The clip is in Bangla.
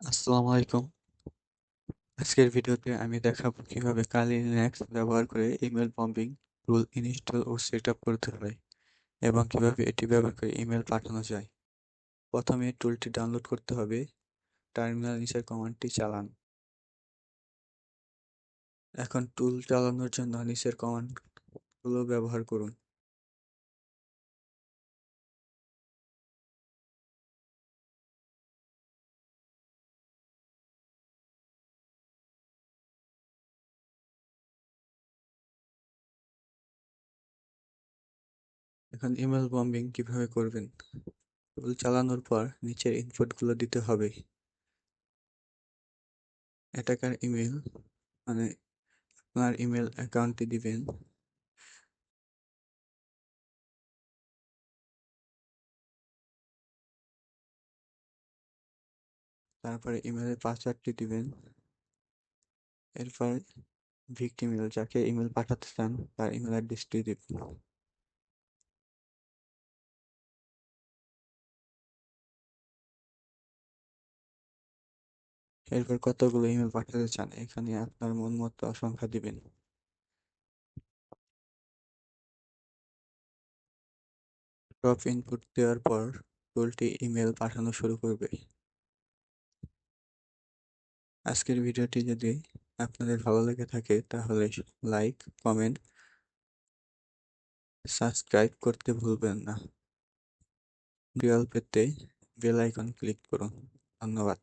আসসালামু আলাইকুম। আজকের ভিডিওতে আমি দেখাবো কীভাবে কালি লিনাক্স ব্যবহার করে ইমেল বম্বিং রুল ইনস্টল ও সেট করতে হয় এবং কীভাবে এটি ব্যবহার করে ইমেল পাঠানো যায়। প্রথমে টুলটি ডাউনলোড করতে হবে। টার্মিনাল নিচের কমান্ডটি চালান। এখন টুল চালানোর জন্য নিচের কমান্ডগুলো ব্যবহার করুন। এখন ইমেল বম্বিং কীভাবে করবেন? চালানোর পর নিচের ইনপুটগুলো দিতে হবে। অ্যাটাকার ইমেল মানে আপনার ইমেল অ্যাকাউন্টটি দিবেন। তারপরে ইমেলের পাসওয়ার্ডটি দিবেন। এরপর ভিকটিম ইমেল যাকে ইমেল পাঠাতে চান, তার ইমেল অ্যাড্রেসটি দিবেন। এরপর কতগুলো ইমেল পাঠাতে চান? এখানে আপনার মন মতো সংখ্যা দিবেন। সব ইনপুট দেওয়ার পর টুলটি ইমেল পাঠানো শুরু করবে। আজকের ভিডিওটি যদি আপনাদের ভালো লেগে থাকে, তাহলে লাইক কমেন্ট সাবস্ক্রাইব করতে ভুলবেন না। ভিডিও পেতে বেল আইকন ক্লিক করুন। ধন্যবাদ।